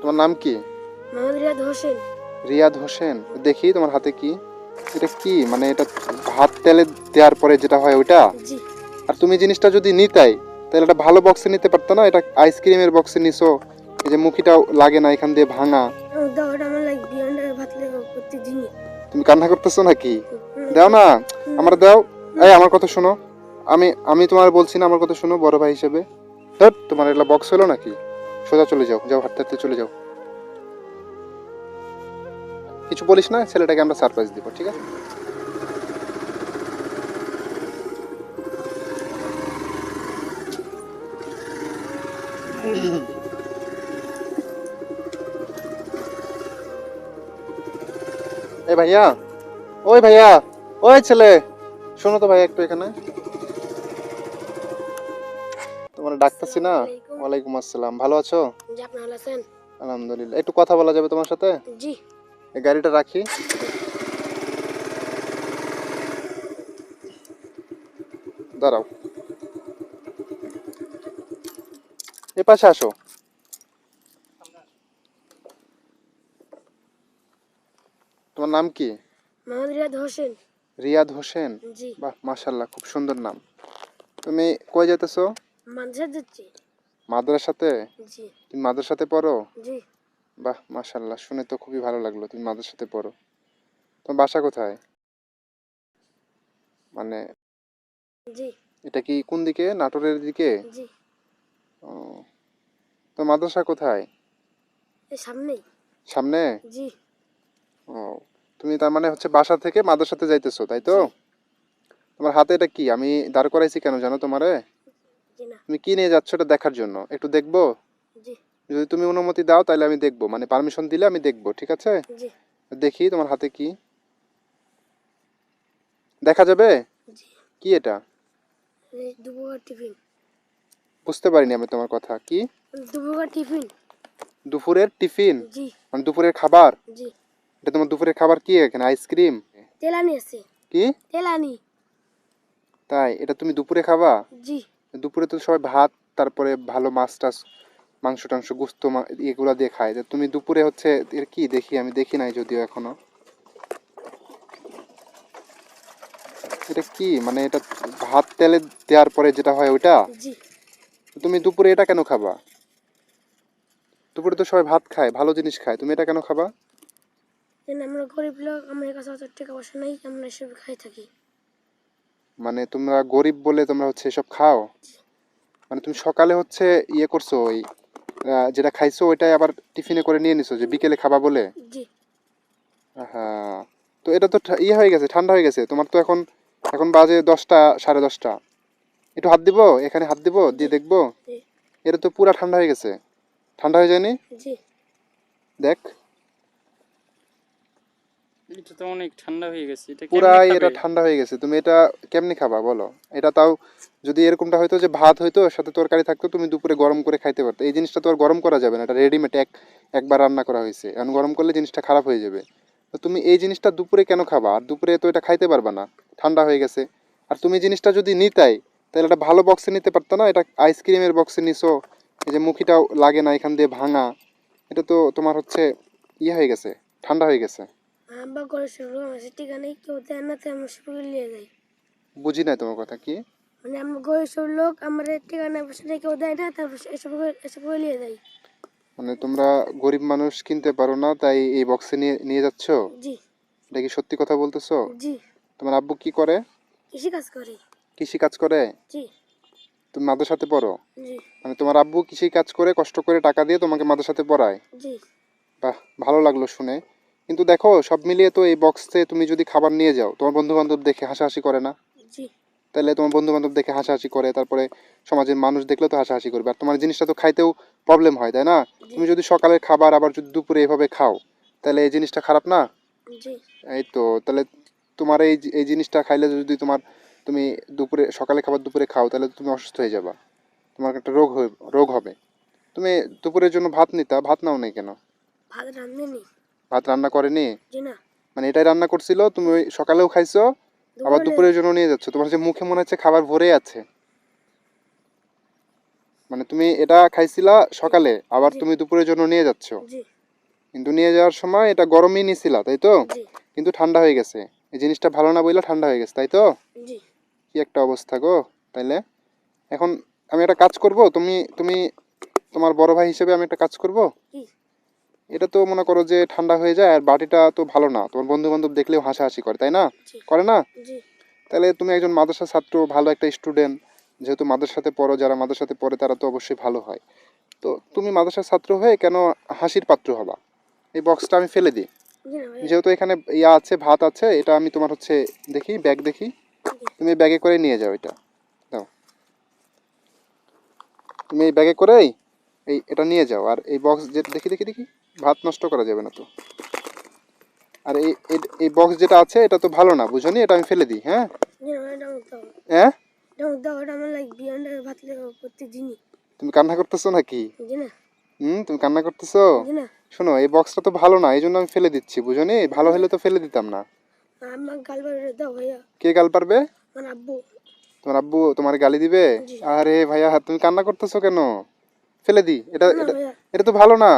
তোমার নাম কি? রিয়াদ হোসেন। রিয়াদ হোসেন। দেখি তোমার হাতে কি? এটা কি? মানে এটা ভাত তেলে দেওয়ার পরে যেটা হয় ওইটা? আর তুমি জিনিসটা যদি নিতাই তাহলে এটা ভালো বক্সে নিতে পারতো না? এটা আইসক্রিমের বক্সে নিছো এই যে মুখিটাও লাগে না এখান দিয়ে ভাঙা। তুমি কান্না করতেছো নাকি? দাও না। আমার দাও। এই আমার কথা শোনো। আমি আমি তোমার বলছি না আমার কথা শোনো বড় ভাই হিসেবে। ধর তোমার এগুলা বক্স হলো নাকি? সোজা চলে যাও যাও হাঁটতে হাঁটতে চলে যাও। কিছু বলিস না, ছেলেটাকে আমরা সারপ্রাইজ দিব, ঠিক আছে? এই ভাইয়া, ওই ভাইয়া, ওই ছেলে। শোনো তো ভাইয়া একটু এখানে। তোমার ডাকতেছি না? ওয়ালাইকুম আসসালাম। ভালো আছো? জি আপনি ভালো আছেন? আলহামদুলিল্লাহ। একটু কথা বলা যাবে তোমার সাথে? জি। এই গাড়িটা রাখি। দাঁড়াও। এ পাশে আসো। তোমার নাম কি? মোহাম্মদ রিয়াদ হোসেন। রিয়াদ হোসেন? জি। বাহ মাশাল্লাহ খুব সুন্দর নাম। তুমি কই যেতেছো মানসার যাচ্ছি মাদ্রাসাতে? জি। তুমি মাদ্রাসাতে পড়ো? জি। বাহ মাশাল্লাহ শুনে তো খুবই ভালো লাগল তুমি মাদ্রাসাতে পড়ো। তোমার বাসা কোথায়? মানে জি। এটা কি কোন দিকে? নাটোরের দিকে? জি। ও তো মাদ্রাসা কোথায়? এই সামনেই। সামনে? জি। ও তুমি তার মানে হচ্ছে বাসা থেকে মাদ্রাসাতে যাইতেছো তাই তো? তোমার হাতে এটা কি? আমি দাঁড় করাইছি কেন জানো তোমারে? তুমি কি নিয়ে যাচ্ছ এটা দেখার জন্য? একটু দেখব? যদি তুমি অনুমতি দাও তাহলে আমি দেখব। মানে পারমিশন দিলে আমি দেখব ঠিক আছে? দেখি তোমার হাতে কি। দেখা যাবে? কি এটা? বুঝতে পারিনি আমি তোমার কথা। কি? টিফিন। দুপুরের টিফিন? মানে দুপুরের খাবার? এটা তোমার দুপুরের খাবার কি এখানে? আইসক্রিম? তেলানি আছে। কি? তেলানি। তাই? এটা তুমি দুপুরে খাবা? জি। দুপুরে তো সবাই ভাত তারপরে ভালো মাছ টাছ মাংস টাংস গুস্ত এগুলা দিয়ে খায়। তুমি দুপুরে হচ্ছে এর কি দেখি? আমি দেখি নাই যদিও এখনও। এটা কি? মানে এটা ভাত তেলে দেওয়ার পরে যেটা হয় ওইটা? তুমি দুপুরে এটা কেন খাবা? দুপুরে তো সবাই ভাত খায় ভালো জিনিস খায়। তুমি এটা কেন খাবা? আমরা গরিব লোক আমাদের কাছে অত টাকা পয়সা নেই আমরা এসব খাই থাকি। মানে তোমরা গরিব বলে তোমরা হচ্ছে এসব খাও। মানে তুমি সকালে হচ্ছে ইয়ে করছ ওই যেটা খাইছো ওইটাই আবার টিফিনে করে নিয়ে নিছো যে বিকেলে খাবা বলে? হ্যাঁ তো এটা তো ইয়ে হয়ে গেছে ঠান্ডা হয়ে গেছে। তোমার তো এখন এখন বাজে দশটা সাড়ে দশটা। একটু হাত দিব? এখানে হাত দিব? দিয়ে দেখব? এটা তো পুরা ঠান্ডা হয়ে গেছে। ঠান্ডা হয়ে যায়নি? দেখ। এটা তো অনেক ঠান্ডা হয়ে গেছে এটা পুরাই এটা ঠান্ডা হয়ে গেছে তুমি এটা কেমনি খাবা বলো? এটা তাও যদি এরকমটা হয়তো যে ভাত এর সাথে তরকারি থাকতো তুমি দুপুরে গরম করে খাইতে পারতো। এই জিনিসটা তো আর গরম করা যাবে না এটা রেডিমেড এক একবার রান্না করা হয়েছে। এখন গরম করলে জিনিসটা খারাপ হয়ে যাবে। তো তুমি এই জিনিসটা দুপুরে কেন খাবা? আর দুপুরে তো এটা খাইতে পারবা না ঠান্ডা হয়ে গেছে। আর তুমি জিনিসটা যদি নিতাই তাহলে এটা ভালো বক্সে নিতে পারতো না? এটা আইসক্রিমের বক্সে নিছো এই যে মুখিটাও লাগে না এখান দিয়ে ভাঙা এটা তো তোমার হচ্ছে ইয়ে হয়ে গেছে ঠান্ডা হয়ে গেছে। আব্বা করে শুরু কেউ দেয় না তাই আমরা সব নিয়ে যাই। বুঝি নাই তোমার কথা কি? মানে আমরা গরিব সব লোক আমাদের নেই কেউ দেয় না তারপর এসব এসব নিয়ে যাই। মানে তোমরা গরিব মানুষ কিনতে পারো না তাই এই বক্সে নিয়ে নিয়ে যাচ্ছ? জি। এটা কি সত্যি কথা বলতেছো? জি। তোমার আব্বু কি করে? কৃষি কাজ করি। কৃষি কাজ করে? জি। তুমি মাদ্রাসাতে পড়ো? জি। মানে তোমার আব্বু কৃষি কাজ করে কষ্ট করে টাকা দিয়ে তোমাকে মাদ্রাসাতে পড়ায়? জি। বাহ ভালো লাগল শুনে। কিন্তু দেখো সব মিলিয়ে তো এই বক্সে তুমি যদি খাবার নিয়ে যাও তোমার বন্ধু বান্ধব দেখে হাসাহাসি করে না? তাহলে তোমার বন্ধু বান্ধব দেখে হাসাহাসি করে তারপরে সমাজের মানুষ দেখলে তো হাসাহাসি করবে। আর তোমার জিনিসটা তো খাইতেও প্রবলেম হয় তাই না? তুমি যদি সকালের খাবার আবার যদি দুপুরে এভাবে খাও তাহলে এই জিনিসটা খারাপ না? এই তো তাহলে তোমার এই এই জিনিসটা খাইলে যদি তোমার তুমি দুপুরে সকালে খাবার দুপুরে খাও তাহলে তুমি অসুস্থ হয়ে যাবা। তোমার একটা রোগ হয়ে রোগ হবে। তুমি দুপুরের জন্য ভাত নিতা ভাত নাও নাই কেন? ভাত রান্ধে নি ভাত রান্না করেনি? মানে এটাই রান্না করছিল তুমি ওই সকালেও খাইছো আবার দুপুরের জন্য নিয়ে যাচ্ছ। তোমার যে মুখে মনে হচ্ছে খাবার ভরে আছে। মানে তুমি এটা খাইছিলা সকালে আবার তুমি দুপুরের জন্য নিয়ে যাচ্ছ। কিন্তু নিয়ে যাওয়ার সময় এটা গরমই নিছিলা তাই তো? কিন্তু ঠান্ডা হয়ে গেছে। এই জিনিসটা ভালো না বইলা ঠান্ডা হয়ে গেছে তাই তো? জি। কি একটা অবস্থা গো তাইলে? এখন আমি একটা কাজ করব তুমি তুমি তোমার বড় ভাই হিসেবে আমি একটা কাজ করব? কি? এটা তো মনে করো যে ঠান্ডা হয়ে যায় আর বাটিটা তো ভালো না। তোমার বন্ধু বান্ধব দেখলেও হাসাহাসি করে তাই না? করে না? তাহলে তুমি একজন মাদ্রাসা ছাত্র ভালো একটা স্টুডেন্ট যেহেতু মাদ্রাসাতে পড়ো যারা মাদ্রাসাতে পড়ে তারা তো অবশ্যই ভালো হয়। তো তুমি মাদ্রাসার ছাত্র হয়ে কেন হাসির পাত্র হবা? এই বক্সটা আমি ফেলে দিই। যেহেতু এখানে ইয়া আছে ভাত আছে এটা আমি তোমার হচ্ছে দেখি ব্যাগ দেখি। তুমি ব্যাগে করে নিয়ে যাও এটা। দাও। তুমি এই ব্যাগে করেই এই এটা নিয়ে যাও। আর এই বক্স যে দেখি দেখি দেখি। ভাত নষ্ট করা যাবে না তো। আর এই এই- বক্স যেটা আছে এটা তো ভালো না বুঝনি এটা আমি ফেলে দিই হ্যাঁ? হ্যাঁ? তুমি কান্না করতেছো নাকি? জি না। হুম তুমি কান্না করতেছো? জি না। শোনো এই বক্সটা তো ভালো না এই জন্য আমি ফেলে দিচ্ছি বুঝনি ভালো হলে তো ফেলে দিতাম না। কে গাল পারবে? আমার আব্বু। তোমার আব্বু তোমার গালি দিবে? আরে ভাইয়া তুমি কান্না করতেছো কেন? ফেলে দি এটা এটা তো ভালো না।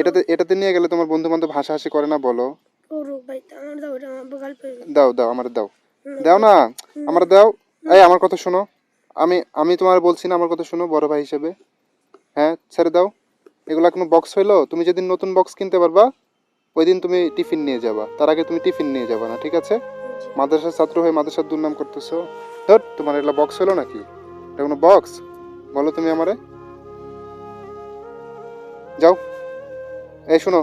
এটাতে এটাতে নিয়ে গেলে তোমার বন্ধু বান্ধব হাসাহাসি করে না বলো? দাও দাও আমার দাও। দাও না? আমার দাও? এই আমার কথা শোনো। আমি আমি তোমার বলছি না আমার কথা শোনো বড় ভাই হিসেবে। হ্যাঁ ছেড়ে দাও। এগুলা কোনো বক্স হইল? তুমি যেদিন নতুন বক্স কিনতে পারবা ওই দিন তুমি টিফিন নিয়ে যাবা। তার আগে তুমি টিফিন নিয়ে যাবা না ঠিক আছে? মাদ্রাসার ছাত্র হয়ে মাদ্রাসার দুর্নাম করতেছো। ধর তোমার এগুলা বক্স হলো নাকি? এটা কোনো বক্স বলো তুমি আমারে। যাও। এই শোনো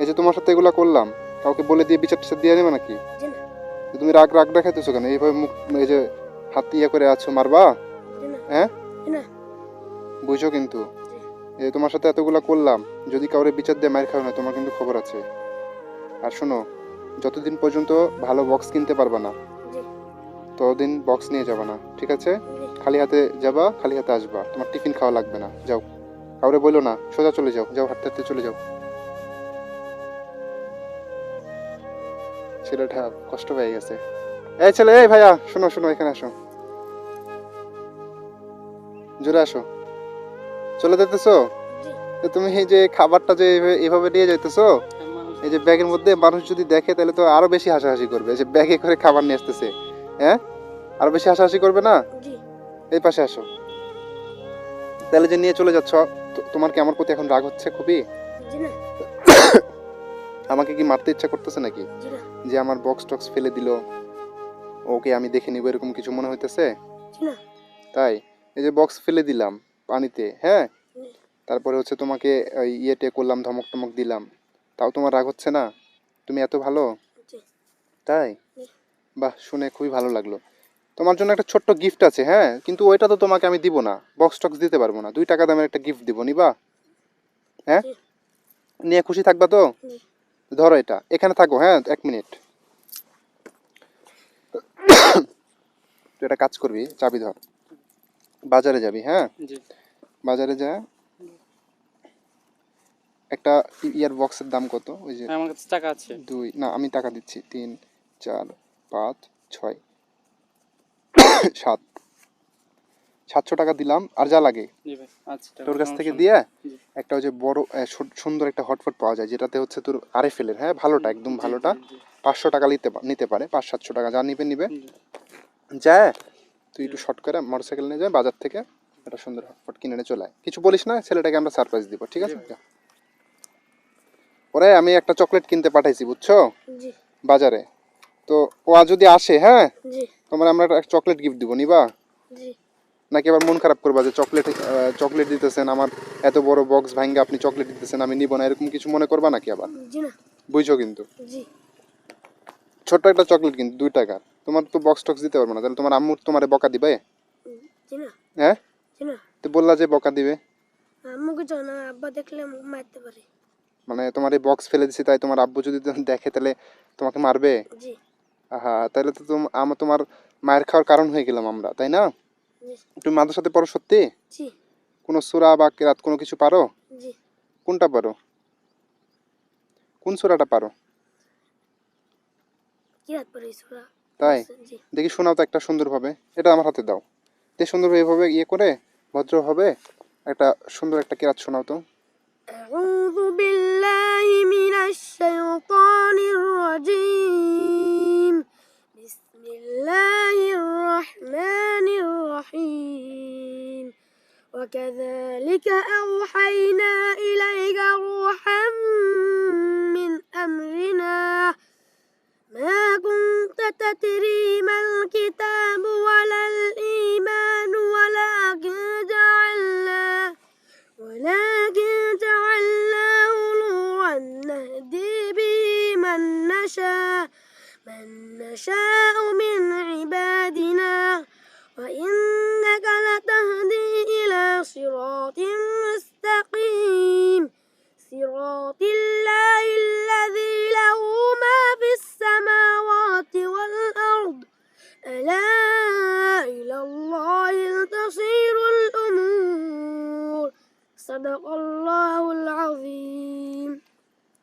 এই যে তোমার সাথে এগুলা করলাম কাউকে বলে দিয়ে বিচার টিচার দিয়ে নেবে নাকি? তুমি রাগ রাগ দেখাইতেছো কেন? এইভাবে মুখ এই যে হাত ইয়ে করে আছো মারবা? হ্যাঁ? বুঝো কিন্তু। এই যে তোমার সাথে এতগুলা করলাম যদি কাউরে বিচার দিয়ে মার খাও না তোমার কিন্তু খবর আছে। আর শোনো যতদিন পর্যন্ত ভালো বক্স কিনতে পারবা না ততদিন বক্স নিয়ে যাবা না ঠিক আছে? খালি হাতে যাবা খালি হাতে আসবা। তোমার টিফিন খাওয়া লাগবে না। যাও। কাউরে বলো না সোজা চলে যাও যাও হাঁটতে হাঁটতে চলে যাও। ছেলেটা কষ্ট পেয়ে গেছে। এই ছেলে এই ভাইয়া শোনো শোনো এখানে আসো। জোরে আসো। চলে যেতেছো? তুমি এই যে খাবারটা যে এভাবে- নিয়ে যাইতেছো এই যে ব্যাগের মধ্যে মানুষ যদি দেখে তাহলে তো আরও বেশি হাসাহাসি করবে। এই যে ব্যাগে করে খাবার নিয়ে আসতেছে হ্যাঁ? আরও বেশি হাসাহাসি করবে না? এই পাশে আসো। তাহলে যে নিয়ে চলে যাচ্ছ তোমার কি আমার প্রতি এখন রাগ হচ্ছে খুবই? আমাকে কি মারতে ইচ্ছা করতেছে নাকি? যে আমার বক্স টক্স ফেলে দিল। ওকে আমি দেখে নিব এরকম কিছু মনে হইতেছে? তাই? এই যে বক্স ফেলে দিলাম পানিতে হ্যাঁ? তারপরে হচ্ছে তোমাকে ওই ইয়েটে করলাম ধমক টমক দিলাম। তাও তোমার রাগ হচ্ছে না? তুমি এত ভালো? তাই? বাহ শুনে খুবই ভালো লাগল। তোমার জন্য একটা ছোট্ট গিফট আছে হ্যাঁ? কিন্তু ওইটা তো তোমাকে আমি দিব না। বক্স টক্স দিতে পারব না। দুই টাকা দামের একটা গিফট দিব নিবা? হ্যাঁ? নিয়ে খুশি থাকবা তো? ধরো এটা। এখানে থাকো হ্যাঁ? এক মিনিট। তুই একটা কাজ করবি চাবি ধর। বাজারে যাবি হ্যাঁ? বাজারে যা। একটা ইয়ার বক্সের দাম কত? ওই যে আমার কাছে টাকা আছে। দুই না আমি টাকা দিচ্ছি। তিন চার পাঁচ ছয়। সাত। সাতশো টাকা দিলাম আর যা লাগে। জি ভাই আচ্ছা তোর কাছ থেকে দিয়ে একটা ওই যে বড় সুন্দর একটা হটপট পাওয়া যায় যেটাতে হচ্ছে তোর আরএফএল এর হ্যাঁ ভালোটা একদম ভালোটা। পাঁচশো টাকা নিতে নিতে পারে পাঁচ সাতশো টাকা যা নিবে নিবে। জি। যা তুই একটু শর্ট করে মোটরসাইকেল নিয়ে যা বাজার থেকে একটা সুন্দর হটপট কিনে নিয়ে চলে আয়। কিছু বলিস না ছেলেটাকে আমরা সারপ্রাইজ দিব ঠিক আছে? ওরে আমি একটা চকলেট কিনতে পাঠাইছি বুঝছ? বাজারে। তো ও যদি আসে হ্যাঁ? জি। তোমার আমরা একটা চকলেট গিফট দিব নিবা? জি। নাকি আবার মন খারাপ করবা যে চকলেট চকলেট দিতেছেন আমার এত বড় বক্স ভাঙ্গে আপনি চকলেট দিতেছেন আমি নিব না এরকম কিছু মনে করবা নাকি আবার? জি না। বুঝছ কিন্তু? জি। ছোট্ট একটা চকলেট কিন্তু দুই টাকা তোমার তো বক্স টক্স দিতে পারব না তাহলে তোমার আম্মু তোমারে বকা দিবে? জি না। হ্যাঁ? জি না। তো বললা যে বকা দিবে। আব্বা দেখলে মারতে পারে। মানে তোমার এই বক্স ফেলে দিছি তাই তোমার আব্বু যদি দেখে তাহলে তোমাকে মারবে? জি। আহা তাহলে তো তোম- আমার তোমার মায়ের খাওয়ার কারণ হয়ে গেলাম আমরা তাই না জি তুমি মাদের সাথে পড়ো সত্যি জি কোনো সুরা বা কেরাত কোনো কিছু পারো জি কোনটা পারো কোন সুরাটা পারো কি হাত পারে সোরা তাই জি দেখি শোনাও তো একটা সুন্দরভাবে এটা আমার হাতে দাও তে সুন্দরভাবে এভাবে ইয়ে করে ভদ্র হবে একটা সুন্দর একটা কেরাত শোনাও তো أعوذ بالله من الشيطان الرجيم بسم الله الرحمن الرحيم. وكذلك أوحينا إليك روحا من أمرنا. ما كنت تدري ما الكتاب ولا الإيمان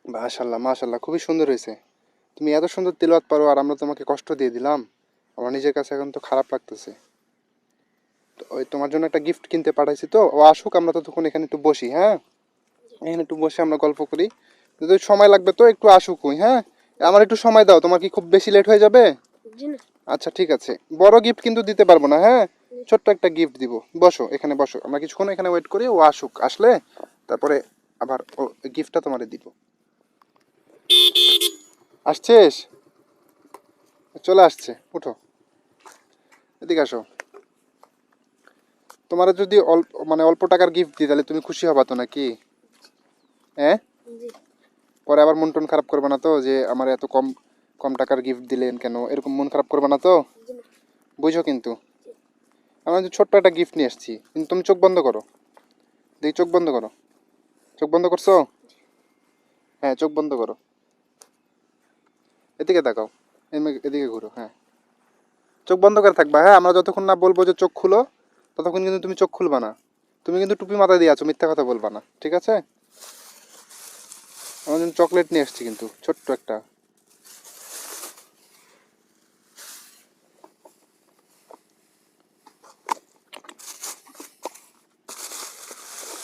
মাশাল্লাহ মাশাল্লাহ খুবই সুন্দর হয়েছে। তুমি এত সুন্দর পারো আর আমরা তোমাকে কষ্ট দিয়ে দিলাম। আমার নিজের কাছে এখন তো খারাপ লাগতেছে। ওই তোমার জন্য একটা গিফট কিনতে পাঠাইছি তো ও আসুক আমরা ততক্ষণ এখানে একটু বসি হ্যাঁ? এখানে একটু বসে আমরা গল্প করি। যদি সময় লাগবে তো একটু আসুকই হ্যাঁ? আমার একটু সময় দাও তোমার কি খুব বেশি লেট হয়ে যাবে? আচ্ছা ঠিক আছে। বড় গিফট কিন্তু দিতে পারব না হ্যাঁ? ছোট্ট একটা গিফট দিব। বসো এখানে বসো। আমরা কিছুক্ষণ এখানে ওয়েট করি ও আসুক আসলে তারপরে আবার ও গিফটটা তোমারে দিব। আসছিস? চলে আসছে উঠো। এদিকে আসো। তোমার যদি অল্প মানে অল্প টাকার গিফট দিই তাহলে তুমি খুশি হবা তো নাকি? হ্যাঁ? পরে আবার মন টন খারাপ করবে না তো যে আমার এত কম কম টাকার গিফট দিলেন কেন? এরকম মন খারাপ করবে না তো? বুঝো কিন্তু। আমরা যে ছোট্ট একটা গিফট নিয়ে এসেছি কিন্তু তুমি চোখ বন্ধ করো। দেখি চোখ বন্ধ করো। চোখ বন্ধ করছ? হ্যাঁ চোখ বন্ধ করো। এদিকে তাকাও। এদিকে ঘুরো হ্যাঁ। চোখ বন্ধ করে থাকবা হ্যাঁ? আমরা যতক্ষণ না বলব যে চোখ খুলো, ততক্ষণ কিন্তু তুমি চোখ খুলবা না। তুমি কিন্তু টুপি মাথায় দিয়ে আছো, মিথ্যা কথা বলবা না। ঠিক আছে? আমার জন্য চকলেট নিয়ে এসেছি কিন্তু, ছোট্ট একটা।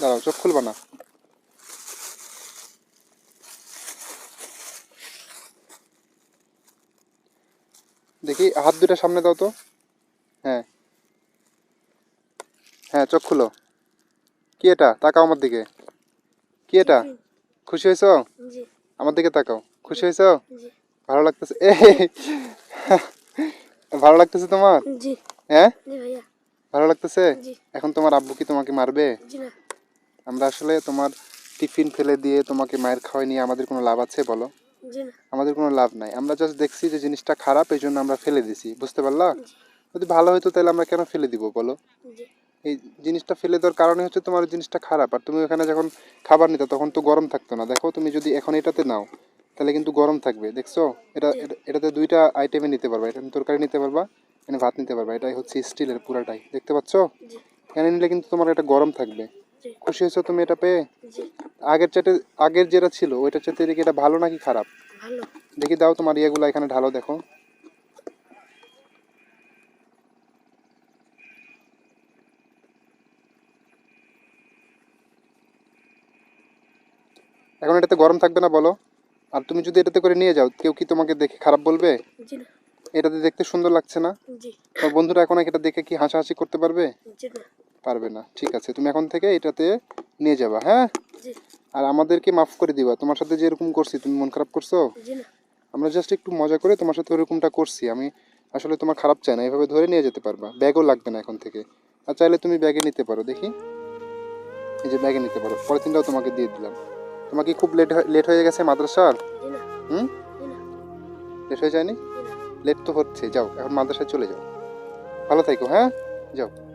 দাঁড়াও চোখ খুলবা না। দেখি হাত দুটা সামনে দাও তো। হ্যাঁ। হ্যাঁ চোখ খুলো। কি এটা? তাকাও আমার দিকে। কি এটা? খুশি হয়েছো? আমার দিকে তাকাও। খুশি হয়েছো? ভালো লাগতেছে? এ ভালো লাগতেছে তোমার? হ্যাঁ? ভালো লাগতেছে? এখন তোমার আব্বু কি তোমাকে মারবে? আমরা আসলে তোমার টিফিন ফেলে দিয়ে তোমাকে মায়ের খাওয়াই নিয়ে আমাদের কোনো লাভ আছে বলো? আমাদের কোনো লাভ নাই। আমরা জাস্ট দেখছি যে জিনিসটা খারাপ এই জন্য আমরা ফেলে দিছি। বুঝতে পারলা? যদি ভালো হতো তাহলে আমরা কেন ফেলে দিব বলো? এই জিনিসটা ফেলে দেওয়ার কারণে হচ্ছে তোমার জিনিসটা খারাপ। আর তুমি ওখানে যখন খাবার নিতে তখন তো গরম থাকতো না। দেখো তুমি যদি এখন এটাতে নাও তাহলে কিন্তু গরম থাকবে। দেখছ? এটা এটা- এটাতে দুইটা আইটেমে নিতে পারবা। এটা তরকারি নিতে পারবা এখানে ভাত নিতে পারবা। এটাই হচ্ছে স্টিলের পুরাটাই। দেখতে পাচ্ছ? এখানে নিলে কিন্তু তোমার এটা গরম থাকবে। খুশি হয়েছো তুমি এটা পেয়ে? আগের চাটে আগের যেটা ছিল ওইটার চাইতে দেখি এটা ভালো নাকি খারাপ? ভালো। দেখি দাও তোমার ইয়েগুলো এখানে ঢালো দেখো। এখন এটাতে গরম থাকবে না বলো? আর তুমি যদি এটাতে করে নিয়ে যাও কেউ কি তোমাকে দেখে খারাপ বলবে? এটাতে দেখতে সুন্দর লাগছে না? বন্ধুরা এখন এটা দেখে কি হাসাহাসি করতে পারবে? পারবে না। ঠিক আছে তুমি এখন থেকে এটাতে নিয়ে যাবা হ্যাঁ? আর আমাদেরকে মাফ করে দিবা। তোমার সাথে যে এরকম করছি তুমি মন খারাপ করছ? আমরা জাস্ট একটু মজা করে তোমার সাথে ওরকমটা করছি। আমি আসলে তোমার খারাপ চাই না এভাবে ধরে নিয়ে যেতে পারবা। ব্যাগও লাগবে না এখন থেকে। আর চাইলে তুমি ব্যাগে নিতে পারো দেখি। এই যে ব্যাগে নিতে পারো। পরের দিনটাও তোমাকে দিয়ে দিলাম। তোমাকে খুব লেট লেট হয়ে গেছে মাদ্রাসার? হুম? লেট হয়ে যায়নি? লেট তো হচ্ছে যাও এখন মাদ্রাসায় চলে যাও। ভালো থাকো হ্যাঁ? যাও।